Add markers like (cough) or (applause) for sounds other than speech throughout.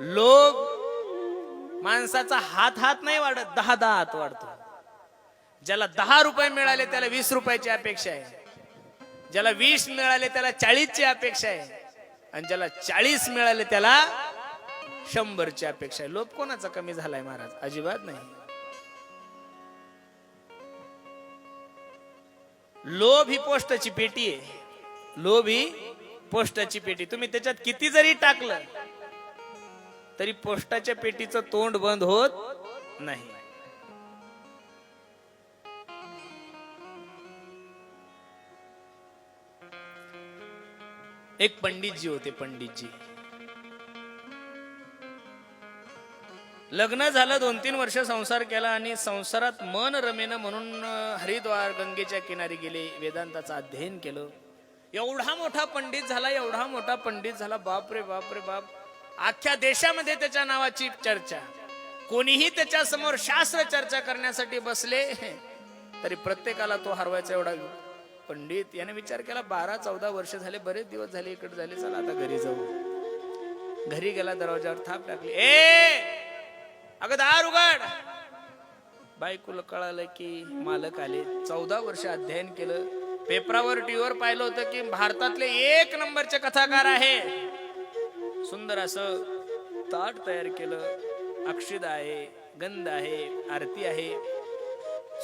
लोभ माणसाचा हात हात नाही वाढत दहा दहा हात वाढतो. ज्याला दहा रुपये मिळाले त्याला वीस रुपयाची अपेक्षा आहे. ज्याला वीस मिळाले त्याला चाळीसची अपेक्षा आहे. आणि ज्याला चाळीस मिळाले त्याला शंभरची अपेक्षा आहे. लोभ कोणाचा कमी झालाय महाराज? अजिबात नाही. लोभ ही पोस्टाची पेटी आहे. लोभ ही पोस्टाची पेटी. तुम्ही त्याच्यात किती जरी टाकलं तरी पोस्टाच्या पेटीचं तोंड बंद होत नाही. एक पंडितजी होते पंडितजी. लग्न झालं दोन तीन वर्ष संसार केला आणि संसारात मन रमेन म्हणून हरिद्वार गंगेच्या किनारी गेले वेदांताचं अध्ययन केलं. एवढा मोठा पंडित झाला एवढा मोठा पंडित झाला बाप रे बाप रे बाप. अख्ख्या देशामध्ये त्याच्या नावाची चर्चा. कोणीही त्याच्यासमोर शास्त्र चर्चा करण्यासाठी बसले तरी प्रत्येकाला तो हरवायचा एवढा पंडित याने विचार केला बारा चौदा वर्ष झाले बरेच दिवस झाले इकडे झाले चला आता घरी जाऊ. घरी गेला दरवाजावर थाप टाकली. ए! अगं दार उघड! बायकोला कळालं की मालक आले. चौदा वर्ष अध्ययन केलं. पेपरावर टीव्हीवर पाहिलं होतं की भारतातले एक नंबरचे कथाकार आहे. सुंदर असं ताट तयार केलं. अक्षिद आहे गंध आहे आरती आहे.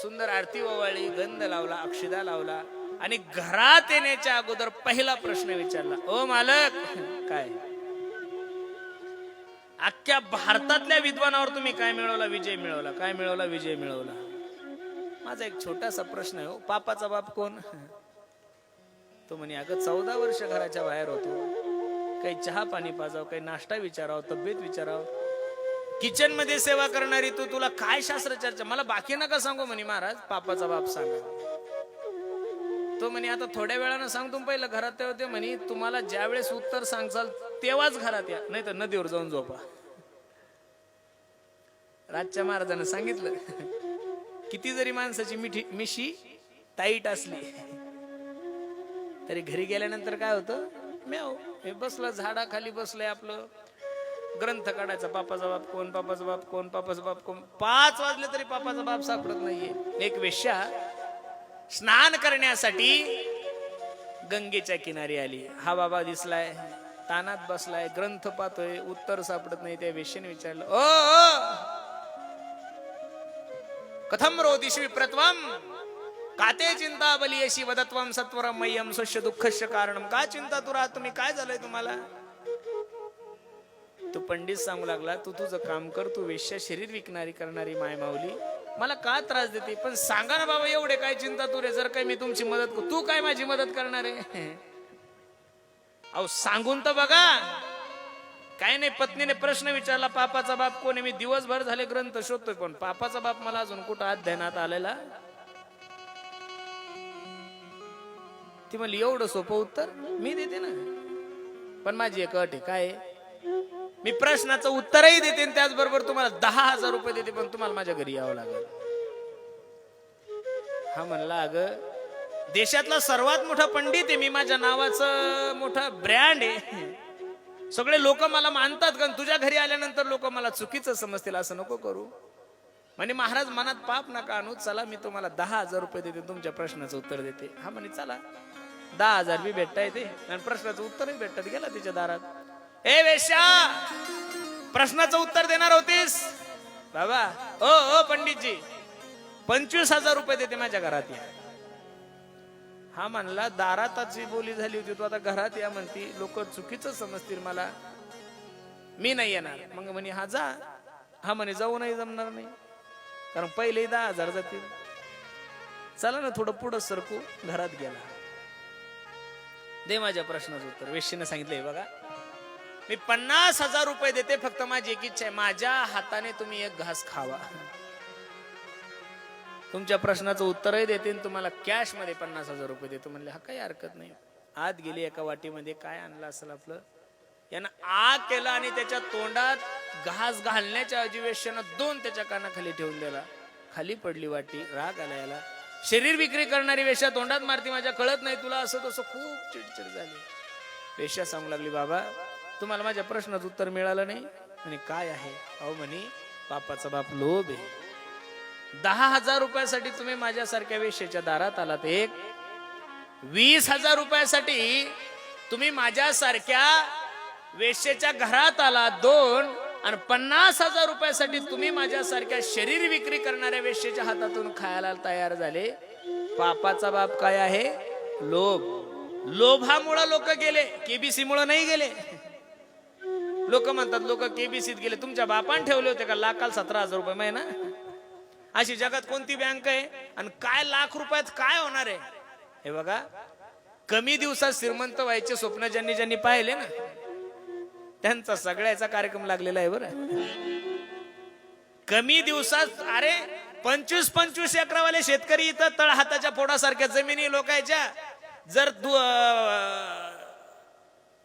सुंदर आरती ओवाळी गंध लावला अक्षिदा लावला आणि घरात येण्याच्या अगोदर पहिला प्रश्न विचारला ओ मालक काय? अख्ख्या भारतातल्या विद्वानावर तुम्ही काय मिळवला? विजय मिळवला. काय मिळवला? विजय मिळवला. माझा एक छोटासा प्रश्न आहे हो पापाचा बाप कोण? तो म्हणे अगं चौदा वर्ष घराच्या बाहेर होतो. काही चहा पाणी पाजाव काही नाश्ता विचारावं तब्येत विचाराव. किचनमध्ये सेवा करणारी तू तुला काय शास्त्र चर्चा? मला बाकी नका सांगू म्हणे महाराज पापाचा बाप सांगा. तो म्हणे आता थोड्या वेळानं सांगतो पहिलं घरात ते होते म्हणे तुम्हाला ज्या वेळेस उत्तर सांगचाल तेव्हाच घरात या नाही तर नदीवर जाऊन झोपा. राजच्या महाराजांना सांगितलं किती जरी माणसाची मिठी मिशी टाईट असली तरी घरी गेल्यानंतर काय होतं? म्याव हे बसलं झाडाखाली बसलंय आपलं. ग्रंथ काढायचा पापाचा बाप कोण बापाचा बाप कोण बापाचा बाप कोण. पाच वाजले तरी पापाचा बाप सापडत नाहीये. एक वेश्या स्नान करण्यासाठी गंगेच्या किनारी आली. हा बाबा दिसलाय तानात बसलाय ग्रंथ पाहतोय उत्तर सापडत नाही. त्या वेश्याने विचारलं ओ ओ! कथम रोदिश विप्रत्वम? काते चिंता बलियशी वदत्वम सत्वरम मय्यम स्वस्य दुःखस्य कारणम का चिंता तुरा? तुम्ही काय झालंय तुम्हाला? तो पंडित सांगू लागला तू तुझं काम कर तू वेश्या शरीर विकणारी करणारी माय माऊली. मला का त्रास देते? पण सांगा ना बाबा एवढे काय चिंता तू रे जर काय मी तुमची मदत करू तू काय माझी मदत करणार आहे? (laughs) अहो सांगून तर बघा. काय नाही पत्नीने प्रश्न विचारला पापाचा बाप कोण मी दिवसभर झाले ग्रंथ शोधतोय पण पापाचा बाप मला अजून कुठं अध्ययनात आलेला? ती म्हणली एवढं सोपं उत्तर मी देते ना. पण माझी एक अट आहे काय मी प्रश्नाचं उत्तरही देते आणि त्याचबरोबर तुम्हाला दहा हजार रुपये देते पण तुम्हाला माझ्या घरी यावं लागेल. हा म्हणला अग देशातला सर्वात मोठा पंडित आहे मी माझ्या नावाचं मोठा ब्रँड आहे. सगळे लोक मला मानतात कारण तुझ्या घरी आल्यानंतर लोक मला चुकीचं समजतील असं नको करू. म्हणे महाराज मनात पाप नका आणू चला मी तुम्हाला दहा हजार रुपये देते तुमच्या प्रश्नाचं उत्तर देते. हा म्हणे चला. दहा हजार बी भेटता येते आणि प्रश्नाचं उत्तरही भेटत गेला तिच्या दारात. ए वेश्या! प्रश्नाचं उत्तर देणार होतीस? बाबा ओ ओ पंडितजी. पंचवीस हजार रुपये देते माझ्या घरात या. हा म्हणला दारातच बोली झाली होती तू आता घरात या म्हणती. लोक चुकीच समजतील मला. मी नाही येणार. मग म्हणे हा जा. हा म्हणे जाऊ नाही जमणार नाही. कारण पहिले दहा हजार जातील. चला ना थोडं पुढं सरकू. घरात गेला. दे माझ्या प्रश्नाचं उत्तर. वेशीनं सांगितलंय बघा. मी पन्नास हजार रुपये देते फक्त माझी एक इच्छा आहे. माझ्या हाताने तुम्ही एक घास खावा. तुमच्या प्रश्नाचं उत्तरही देते तुम्हाला कॅशमध्ये पन्नास हजार रुपये देतो. म्हणले हा काही हरकत नाही. आत गेली एका वाटीमध्ये काय आणलं असेल आपलं? यानं आग केला आणि त्याच्या तोंडात घास घालण्याच्या अधिवेशनात दोन त्याच्या कानाखाली ठेवून दिला. खाली पडली वाटी राग आला याला. शरीर विक्री करणारी वेश्या तोंडात मारती माझ्या कळत नाही तुला. असं तसं खूप चिडचिड झाली. वेश्या सांगू लागली बाबा तुम्हाला माझ्या प्रश्नाचं उत्तर मिळालं नाही. म्हणे काय आहे? अहो म्हणे बापाचा बाप लोभ आहे. दहा हजार रुपयासाठी तुम्ही माझ्यासारख्या वेशेच्या दारात आलात एक. वीस हजार रुपयासाठी तुम्ही माझ्यासारख्या वेशेच्या घरात आला दोन. आणि पन्नास हजार रुपयासाठी तुम्ही माझ्यासारख्या शरीर विक्री करणाऱ्या वेश्येच्या हातातून खायला तयार झाले. पापाचा बाप काय आहे? लोभ. लोभामुळं लोक गेले केबीसी मुळे नाही गेले. लोक म्हणतात लोक केबीसीत गेले. तुमच्या बापान ठेवले होते का? लाखाल सतरा हजार रुपये महिना अशी जगात कोणती बँक आहे? आणि काय लाख रुपयात काय होणार आहे? हे बघा कमी दिवसात श्रीमंत व्हायचे स्वप्न ज्यांनी ज्यांनी पाहिले ना त्यांचा सगळ्याचा कार्यक्रम लागलेला आहे बरं. कमी दिवसात अरे पंचवीस पंचवीस एकरावाले शेतकरी इथं तळ हाताच्या फोडासारख्या जमिनी लोकायच्या. जर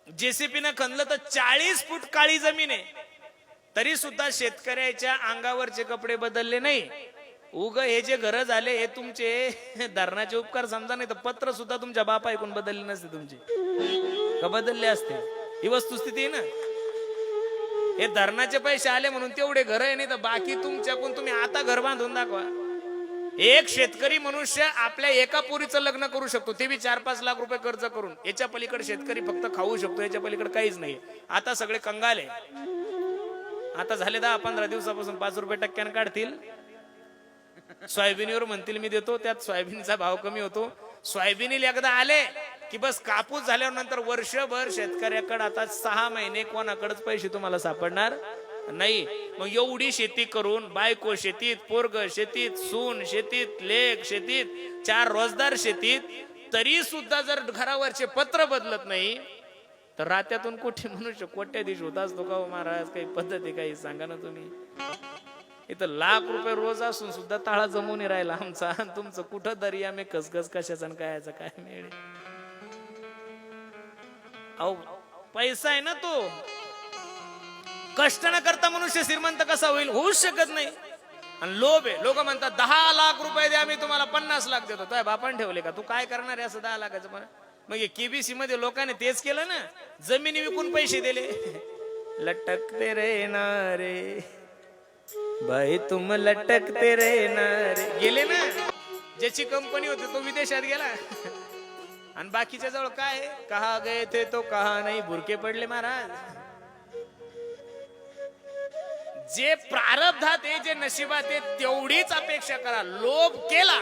जेसीपी न खणलं तर चाळीस फूट काळी जमीन आहे. तरी सुद्धा शेतकऱ्याच्या अंगावरचे कपडे बदलले नाही. उग हे जे घर झाले हे तुमचे धरणाचे उपकार समजा नाही तर पत्र सुद्धा तुमच्या बापा ऐकून बदलले नसते तुमचे. का बदलले असते? ही वस्तुस्थिती आहे ना? हे धरणाचे पैसे आले म्हणून तेवढे घर आहे नाही तर बाकी तुमच्याकडून तुम्ही आता घर बांधून दाखवा. एक शेतकरी मनुष्य आपल्या एका पोरीचं लग्न करू शकतो ते बी चार पाच लाख रुपये कर्ज करून. याच्या पलीकडे शेतकरी फक्त खाऊ शकतो याच्या पलीकडे काहीच नाही. आता सगळे कंगाल आहे. आता झाले दहा पंधरा दिवसापासून पाच रुपये टक्क्यानं काढतील. सोयाबीनवर म्हणतील मी देतो त्यात सोयाबीनचा भाव कमी होतो. सोयाबीन एकदा आले की बस कापूस झाल्यानंतर वर्षभर शेतकऱ्याकडे आता सहा महिने कोणाकडेच पैसे तुम्हाला सापडणार नाही. मग एवढी शेती करून बायको शेतीत पोरग शेतीत सून शेतीत लेख शेतीत चार रोजदार शेतीत तरी सुद्धा जर घरावरचे पत्र बदलत नाही तर रात्यातून कुठे मनुष्य कोट्याधीश दिवशी होत असतो का हो महाराज? काही पद्धती काही सांगा ना तुम्ही. इथं लाख रुपये रोज असून सुद्धा ताळा जमून राहिला आमचा. आणि तुमचं कुठं दर्या मी कसगस कशाचा आणि काय काय मिळेल अहो पैसा आहे ना तो. कष्ट न करता मनुष्य श्रीमंत कसा होईल? होऊच शकत नाही. आणि लोभ आहे. लोक म्हणतात दहा लाख रुपये द्या मी तुम्हाला पन्नास लाख देतो. तुझ्या बापान ठेवले का? तू काय करणार आहे असं दहा लाखाचं? मला मग केबीसी मध्ये लोकांनी तेच केलं ना? जमिनी विकून पैसे दिले. लटकते रे नारे भाई तुम लटकते रे नारे गेले ना? ज्याची कंपनी होती तो विदेशात गेला. आणि बाकीच्या जवळ काय कहा गए थे तो कहा नाही? बुरके पडले महाराज. जे प्रारब्धात आहे जे नशिबात आहे तेवढीच अपेक्षा करा. लोभ केला.